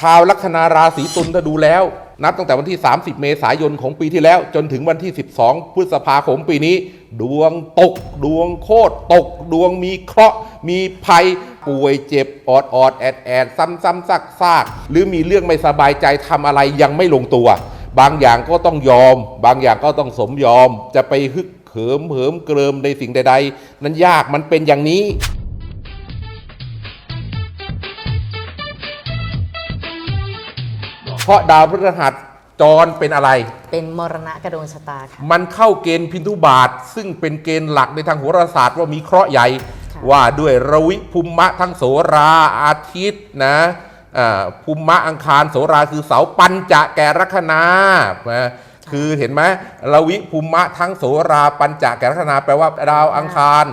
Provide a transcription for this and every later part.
ชาวลัคนาราศีตุลถ้าดูแล้ว นับตั้งแต่วันที่ 30 เมษายนของปีที่แล้ว จนถึงวันที่ 12 พฤษภาคมปีนี้ ดวงตก ดวงโคตรตก ดวงมีเคราะห์ มีภัย ป่วยเจ็บออดออดแอดแอดซ้ำซ้ำซากซากหรือมีเรื่องไม่สบายใจทำอะไรยังไม่ลงตัว บางอย่างก็ต้องยอม บางอย่างก็ต้องสมยอม จะไปฮึกเหิมเหิมเกริมในสิ่งใด ๆ นั้นยากมันเป็นอย่างนี้ ราะดาวพฤหัสจรเป็นอะไร เป็นมรณะกระดวงชะตาค่ะ มันเข้าเกณฑ์พินทุบาท ซึ่งเป็นเกณฑ์หลักในทางโหราศาสตร์ว่ามีเคราะห์ใหญ่ค่ะว่าด้วยระวิภูมะทั้งโสราอาทิตย์นะอ่าภูมะอังคารโสราคือเสาปัญจะแก่ลัคนานะคือเห็นไหมระวิภูมะทั้งโสราปัญจะแก่ลัคนาแปลว่าดาวอังคาร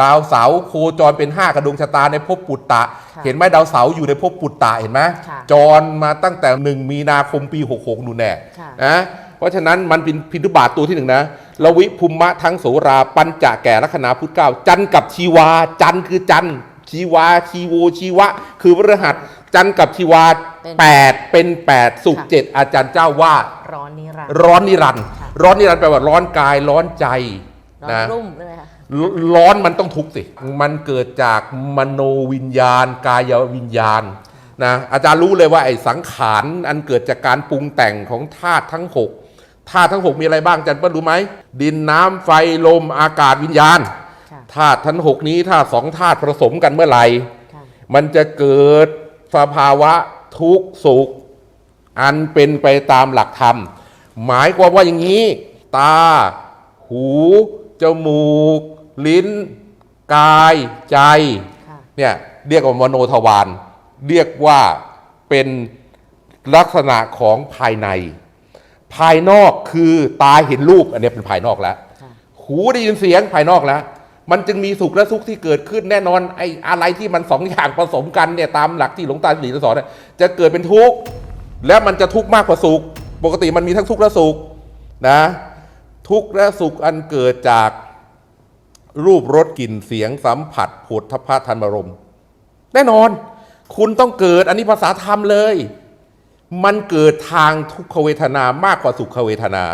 ดาวเสาร์โคจรเป็นห้ากระดวงชะตาในภพปุตตะค่ะเห็นไหมดาวเสาร์อยู่ในภพปุตตะเห็นไหมค่ะจรมาตั้งแต่หนึ่งมีนาคมปี 66นู่นแน่ค่ะนะเพราะฉะนั้นมันเป็นพินทุบาทตัวที่หนึ่งนะละวิภูมะทั้งโสราปัญจะแก่ลัคนาพุทธเก้าจันทร์กับชีวา จันทร์คือจันทร์ชีวาชีโวชีวะ คือพฤหัสจันทร์กับชีวาเป็นแปดเป็นแปดสุขค่ะเจ็ดอาจารย์เจ้าว่า ร้อนนิรันดร์ร้อนนิรันดร์ค่ะร้อนนิรันดร์แปลว่าร้อนกายร้อนใจร้อนนะรุ่มใช่ไหมคะ ร้อนมันต้องทุกข์สิ มันเกิดจากมโนวิญญาณ กายวิญญาณนะอาจารย์รู้เลยว่าไอ้สังขารอันเกิดจากการปรุงแต่งของธาตุทั้งหกธาตุทั้งหกมีอะไรบ้างอาจารย์เปิ้ลรู้ไหม ดินน้ำไฟลมอากาศวิญญาณค่ะธาตุทั้งหกนี้ถ้าสองธาตุผสมกันเมื่อไหร่ค่ะมันจะเกิดสภาวะทุกข์สุข อันเป็นไปตามหลักธรรม หมายความว่าอย่างนี้ ตา หู จมูก ลิ้น กาย ใจค่ะเนี่ยเรียกว่ามโนทวารเรียกว่าเป็นลักษณะของภายใน ภายนอกคือตาเห็นรูปอันนี้เป็นภายนอกแล้วค่ะหูได้ยินเสียงภายนอกแล้ว มันจึงมีสุขและทุกข์ที่เกิดขึ้นแน่นอนไอ้อะไรที่มันสองอย่างผสมกันเนี่ยตามหลักที่หลวงตาสิริสอนเนี่ยจะเกิดเป็นทุกข์แล้วมันจะทุกข์มากกว่าสุข ปกติมันมีทั้งทุกข์และสุขนะทุกข์และสุขอันเกิดจาก รูปรสกลิ่นเสียงสัมผัสผดทพะธรรมรม แน่นอน คุณต้องเกิดอันนี้ภาษาธรรมเลย มันเกิดทางทุกขเวทนามากกว่าสุขเวทนา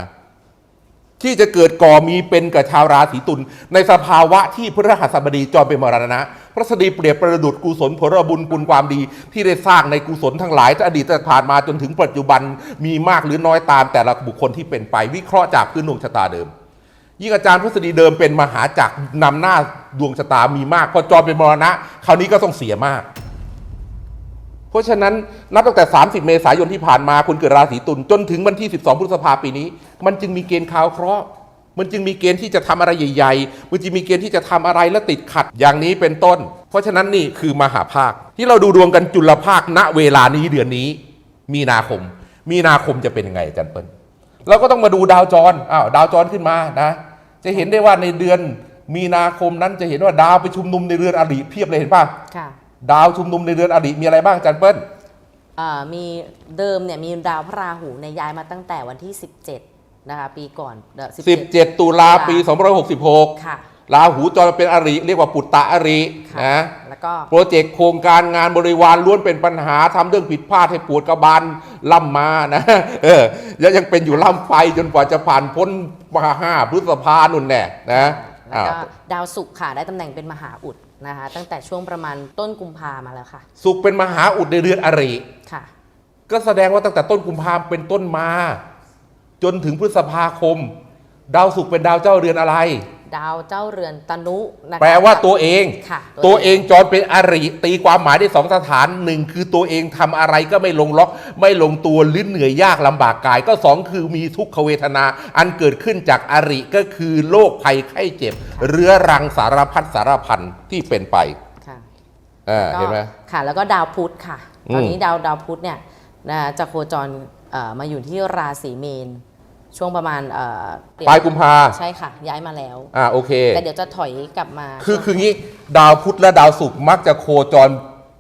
ที่จะเกิดก่อมีเป็นกับชาวราศีตุลในสภาวะที่พระรหัสบดีจอมเป็นมรณะ พระสดีเปรียบประดุดกุศลผลบุญบุญความดี ที่ได้สร้างในกุศลทั้งหลายอดีตผ่านมาจนถึงปัจจุบันมีมากหรือน้อยตามแต่ละบุคคลที่เป็นไปวิเคราะห์จากพื้นดวงชะตาเดิม อาจารย์พฤษฎีเดิมเป็นมหาจักรนำหน้าดวงชะตามีมาก พอจอมเป็นมรณะ คราวนี้ก็ต้องเสียมาก เพราะฉะนั้นนับตั้งแต่ 30 เมษายนที่ผ่านมาคุณเกิดราศีตุลจนถึงวันที่ 12 พฤษภาปีนี้ มันจึงมีเกณฑ์ข่าวเคราะห์มันจึงมีเกณฑ์ที่จะทำอะไรใหญ่ๆ มันจึงมีเกณฑ์ที่จะทำอะไรแล้วติดขัดอย่างนี้เป็นต้น เพราะฉะนั้นนี่คือมหาภาค ที่เราดูดวงกันจุลภาคณเวลานี้เดือนนี้ มีนาคม มีนาคมจะเป็นยังไงอาจารย์เปิ้ลเราก็ต้องมาดูดาวจรอ้าวดาวจรขึ้นมานะ จะเห็นได้ว่าในเดือนมีนาคมนั้นจะเห็นว่าดาวไปชุมนุมในเรือนอริเพียบเลยเห็นป่ะค่ะดาวชุมนุมในเรือนอริมีอะไรบ้างอาจารย์เปิ้ลอ่ามีเดิมเนี่ยมีดาวพระราหูเนี่ยย้ายมาตั้งแต่วันที่ 17นะคะปีก่อนเอ่อ17 17ตุลาปี 2566 ค่ะ ราหูจรเป็นอริเรียกว่าปุตตะอริค่ะ นะ แล้วก็โปรเจกต์โครงการงานบริวารล้วนเป็นปัญหาทำเรื่องผิดพลาดให้ปวดกระบาลล่ำมานะเออแล้วยังเป็นอยู่ล่ำไปจนกว่าจะผ่านพ้นมาห้าพฤษภานุ่นแน่นะแล้วก็อ้าวดาวศุกร์ค่ะได้ตำแหน่งเป็นมหาอุดนะคะตั้งแต่ช่วงประมาณต้นกุมภามาแล้วค่ะสุขเป็นมหาอุดในเรือนอริค่ะ ก็แสดงว่าตั้งแต่ต้นกุมภาพันธ์เป็นต้นมา จนถึงพฤษภาคม ดาวศุกร์เป็นดาวเจ้าเรือนอะไร ดาวเจ้าเรือนตนุนะคะแปลว่าตัวเองค่ะตัวเองจรเป็นอริตีความหมายได้สองสถานหนึ่งคือตัวเองทำอะไรก็ไม่ลงล็อก ไม่ลงตัวลิ้นเหนื่อยยากลำบากกาย ก็สองคือมีทุกขเวทนา อันเกิดขึ้นจากอริก็คือโรคภัยไข้เจ็บ เรื้อรังสารพัดสารพันที่เป็นไปค่ะอ่าก็เห็นไหมค่ะแล้วก็ดาวพุธค่ะอืมตอนนี้ดาวดาวพุธเนี่ยนะจะโคจรเอ่อมาอยู่ที่ราศีเมน ช่วงประมาณเอ่อปลายกุมภาใช่ค่ะ ย้ายมาแล้ว อ่าโอเค แต่เดี๋ยวจะถอยกลับมาคือคืองี้ดาวพุธและดาวศุกร์มักจะโคจร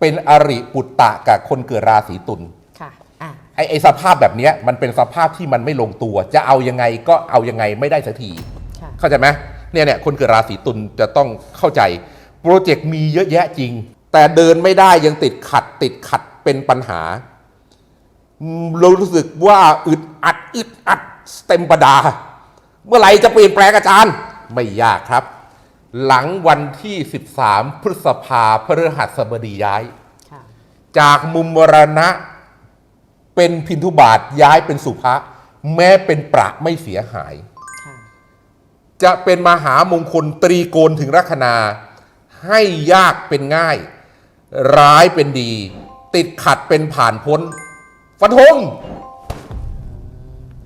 เป็นอริปุตตะกับคนเกิดราศีตุลค่ะอะไอ้ไอ้สภาพแบบเนี้ยมันเป็นสภาพที่มันไม่ลงตัว จะเอายังไงก็เอายังไงไม่ได้สักทีค่ะเข้าใจไหมเนี่ยเนี่ยคนเกิดราศีตุลจะต้องเข้าใจ โปรเจกต์มีเยอะแยะจริง แต่เดินไม่ได้ยังติดขัดติดขัดเป็นปัญหาเรารู้สึกว่าอึดอัดอึดอัด เต็มประดา เมื่อไหร่จะเปลี่ยนแปลงอาจารย์ ไม่ยากครับ หลังวันที่ 13 พฤษภาพฤหัสบดีย้ายค่ะจากมุมมรณะเป็นพินทุบาทย้ายเป็นสุภะแม้เป็นประไม่เสียหายค่ะจะเป็นมหามงคลตรีโกณถึงลัคนา ให้ยากเป็นง่าย ร้ายเป็นดี ติดขัดเป็นผ่านพ้นฟันธง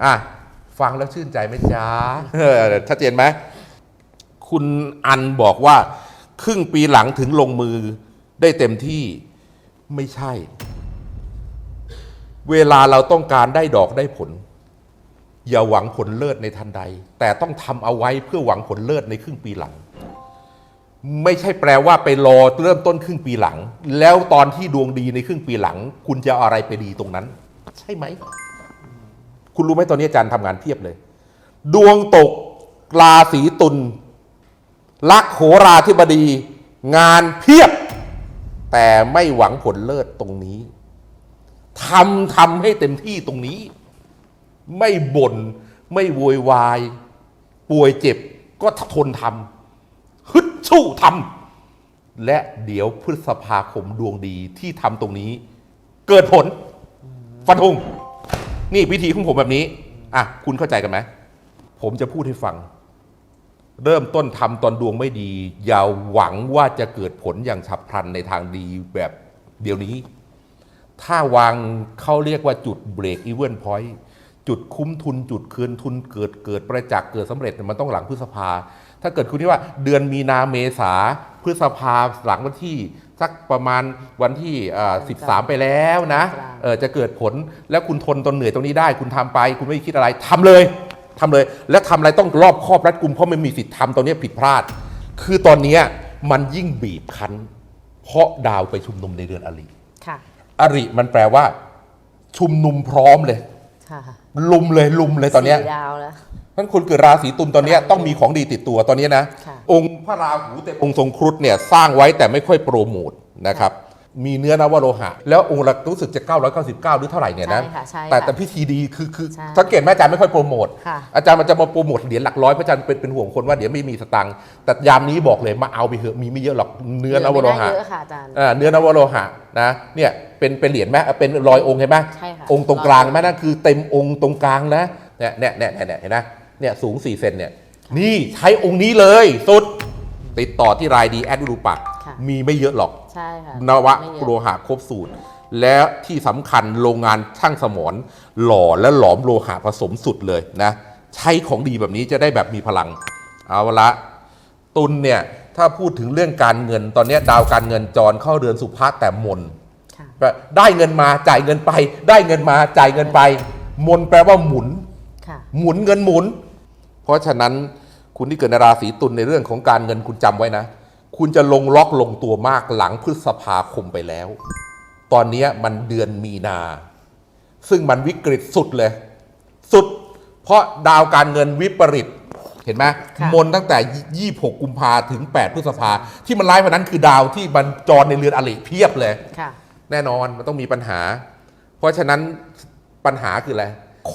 อะ ฟังแล้วชื่นใจไหมจ๊ะเออชัดเจนไหมคุณอันบอกว่า ครึ่งปีหลังถึงลงมือได้เต็มที่ไม่ใช่ เวลาเราต้องการได้ดอกได้ผล อย่าหวังผลเลิศในทันใด แต่ต้องทำเอาไว้เพื่อหวังผลเลิศในครึ่งปีหลัง ไม่ใช่แปลว่าไปรอเริ่มต้นครึ่งปีหลัง แล้วตอนที่ดวงดีในครึ่งปีหลัง คุณจะอะไรไปดีตรงนั้น ใช่ไหม คุณรู้ไหมตอนนี้อาจารย์ทำงานเพียบเลย ดวงตกราศีตุลลักโหราธิบดี งานเพียบ แต่ไม่หวังผลเลิศตรงนี้ทำทำให้เต็มที่ตรงนี้ ไม่บน่นไม่โวยวาย ป่วยเจ็บก็ทนทำฮึดสู้ทำและเดี๋ยวพฤษภาคมดวงดีที่ทำตรงนี้ เกิดผลฟันธง นี่วิธีของผมแบบนี้อะคุณเข้าใจกันไหมผมจะพูดให้ฟัง เริ่มต้นทำตอนดวงไม่ดี อย่าหวังว่าจะเกิดผลอย่างฉับพลันในทางดีแบบเดี๋ยวนี้ ถ้าวางเขาเรียกว่าจุดเบรกอีเวนพอยต์จุดคุ้มทุนจุดคืนทุนเกิดเกิดประจักษ์เกิดสำเร็จมันต้องหลังพฤษภา ถ้าเกิดคุณที่ว่าเดือนมีนาเมษาพฤษภาหลังวันที่ สักประมาณวันที่สิบสามไปแล้วนะเออจะเกิดผลแล้วคุณทนตนเหนื่อยตรงนี้ได้ คุณทำไป คุณไม่คิดอะไรทำเลยทำเลย และทำอะไรต้องรอบครอบรัดกุมเพราะไม่มีสิทธิ์ทำตอนนี้ผิดพลาด คือตอนเนี้ยมันยิ่งบีบคั้น เพราะดาวไปชุมนุมในเดือนอริ ค่ะ อริมันแปลว่า ชุมนุมพร้อมเลย ค่ะลุมเลยลุมเลยตอนเนี้ย สี่ดาวแล้ว ท่านคุณเกิดราศีตุลตอนเนี้ยต้องมีของดีติดตัวตอนเนี้ยนะค่ะองค์พระราหูเต็มองค์ทรงครุฑเนี่ยสร้างไว้แต่ไม่ค่อยโปรโมทนะครับมีเนื้อนวโลหะ แล้วองค์ละรู้สึกจะ 999 หรือเท่าไหร่เนี่ยนะใช่ค่ะใช่ค่ะแต่แต่พิธีดีคือคือใช่สังเกตไหมอาจารย์ไม่ค่อยโปรโมทค่ะอาจารย์มันจะมาโปรโมทเหรียญหลักร้อยเพราะอาจารย์เป็นเป็นห่วงคนว่าเดี๋ยวไม่มีสตังค์แต่ยามนี้บอกเลยมาเอาไปเถอะมีไม่เยอะหรอกเนื้อนวโลหะเยอะค่ะอาจารย์อ่าเนื้อนวโลหะนะเนี่ยเป็นเป็นเหรียญไหมเป็นรอยองค์เห็นไหมใช่ค่ะองค์ตรงกลางไหมนั่นคือเต็มองค์ตรงกลางนะเนี่ยเนี่ยเนี่ยเนี่ยเห็นไหม เนี่ยสูง 4 เซนเนี่ยนี่ใช้องค์นี้เลยสุด ติดต่อที่รายดีแอดดูปัก ค่ะ มีไม่เยอะหรอก ใช่ค่ะนวะไม่เยโลอะหะครบสูตร และที่สำคัญโรงงานช่างสมรหล่อและหลอมโลหะผสมสุดเลยนะ ใช้ของดีแบบนี้จะได้แบบมีพลัง เอาละตุลเนี่ย ถ้าพูดถึงเรื่องการเงินตอนเนี้ยดาวการเงินจรเข้าเรือนสุภาพแต่มน ค่ะแปลได้เงินมาจ่ายเงินไป ได้เงินมาจ่ายเงินไป มนแปลว่าหมุนค่ะ หมุนเงินหมุน เพราะฉะนั้นคุณที่เกิดในราศีตุลในเรื่องของการเงินคุณจำไว้นะ คุณจะลงล็อกลงตัวมากหลังพฤษภาคมไปแล้ว ตอนเนี้ยมันเดือนมีนา ซึ่งมันวิกฤตสุดเลย สุด เพราะดาวการเงินวิปริตเห็นไหมค่ะมนตั้งแต่ 26 กุมภาถึง 8 พฤษภา ที่มันร้ายกว่านั้นคือดาวที่มันจรในเรือนอริเพียบเลยค่ะแน่นอนมันต้องมีปัญหา เพราะฉะนั้นปัญหาคืออะไร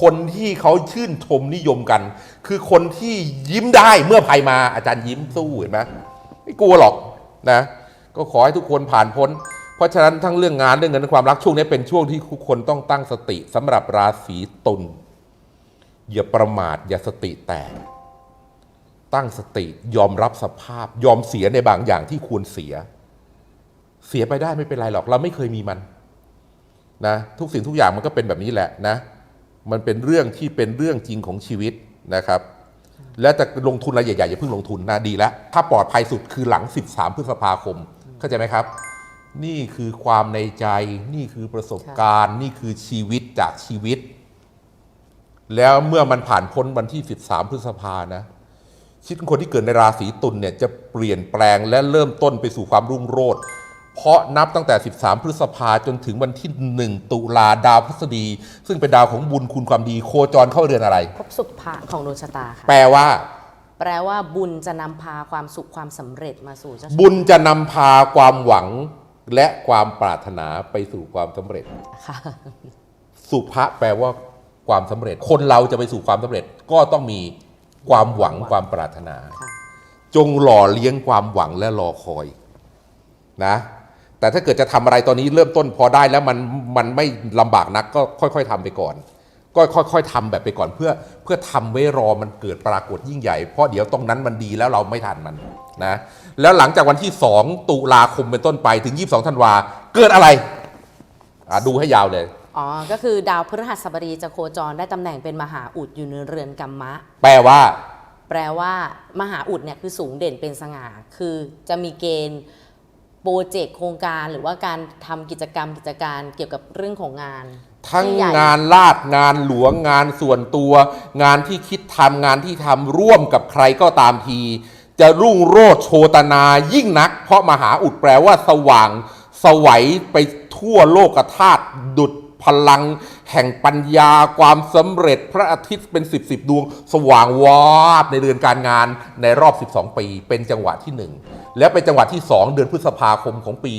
คนที่เขาชื่นชมนิยมกัน คือคนที่ยิ้มได้เมื่อภัยมาอาจารย์ยิ้มสู้เห็นไหมไม่กลัวหรอกนะก็ขอให้ทุกคนผ่านพ้น เพราะฉะนั้นทั้งเรื่องงานเรื่องเงินความรักช่วงนี้เป็นช่วงที่ทุกคนต้องตั้งสติสำหรับราศีตุลอย่าประมาทอย่าสติแตกตั้งสติยอมรับสภาพ ยอมเสียในบางอย่างที่ควรเสีย เสียไปได้ไม่เป็นไรหรอก เราไม่เคยมีมันนะทุกสิ่งทุกอย่างมันก็เป็นแบบนี้แหละนะ มันเป็นเรื่องที่เป็นเรื่องจริงของชีวิตนะครับ แล้วจะลงทุนอะไรใหญ่ๆอย่าเพิ่งลงทุนนะดีแล้ว ถ้าปลอดภัยสุดคือหลัง 13 พฤษภาคม เข้าใจไหมครับ นี่คือความในใจ นี่คือประสบการณ์ นี่คือชีวิตจากชีวิต แล้วเมื่อมันผ่านพ้นวันที่ 13 พฤษภานะชีวิตคนที่เกิดในราศีตุลเนี่ยจะเปลี่ยนแปลงและเริ่มต้นไปสู่ความรุ่งโรจน์ เพราะนับตั้งแต่ 13 พฤษภาจนถึงวันที่ 1 ตุลาดาวพฤษฎี ซึ่งเป็นดาวของบุญคุณความดีโคจรเข้าเรือนอะไร พบสุภะของดวงชะตาค่ะ แปลว่า แปลว่าบุญจะนำพาความสุขความสำเร็จมาสู่เจ้าชะตาบุญจะนำพาความหวังและความปรารถนาไปสู่ความสำเร็จ ค่ะ สุภะแปลว่าความสำเร็จ คนเราจะไปสู่ความสำเร็จก็ต้องมีความหวังความปรารถนา ค่ะ จงหล่อเลี้ยงความหวังและรอคอยนะ แต่ถ้าเกิดจะทำอะไรตอนนี้เริ่มต้นพอได้แล้วมันมันไม่ลำบากนักก็ค่อย ๆทำไปก่อน ก็ค่อย ๆทำแบบไปก่อนเพื่อเพื่อทำไว้รอมันเกิดปรากฏยิ่งใหญ่เพราะเดี๋ยวตรงนั้นมันดีแล้วเราไม่ทันมันนะแล้วหลังจากวันที่ 2 ตุลาคมเป็นต้นไปถึง 22ธันวาเกิดอะไรอะดูให้ยาวเลยอ๋อ ก็คือดาวพฤหัสบดีจะโคจรได้ตำแหน่งเป็นมหาอุดอยู่ในเรือนกรรมะ แปลว่า แปลว่ามหาอุดเนี่ยคือสูงเด่นเป็นสง่าคือจะมีเกณฑ์ โปรเจกต์โครงการหรือว่าการทำกิจกรรมกิจการเกี่ยวกับเรื่องของงานทั้งที่ใหญ่งานลาดงานหลวงงานส่วนตัว งานที่คิดทำงานที่ทำร่วมกับใครก็ตามที จะรุ่งโรจน์โชตนายิ่งนัก เพราะมหาอุดแปลว่าสว่าง สวัยไปทั่วโลกธาตุดุด พลังแห่งปัญญาความสำเร็จพระอาทิตย์เป็นสิบสิบดวง สว่างวาบในเดือนการงานในรอบ 12 ปี เป็นจังหวะที่หนึ่งและเป็นจังหวะที่ 2 เดือนพฤษภาคมของปี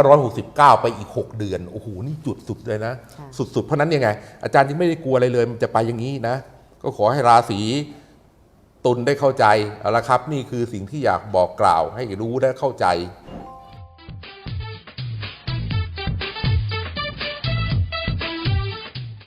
2569 ไปอีก 6 เดือน โอ้โห นี่จุดสุดเลยนะค่ะสุดๆ เพราะนั้นยังไง อาจารย์ยังไม่ได้กลัวอะไรเลย มันจะไปอย่างนี้นะ ก็ขอให้ราศีตุลได้เข้าใจ เอาละครับ นี่คือสิ่งที่อยากบอกกล่าวให้รู้และเข้าใจ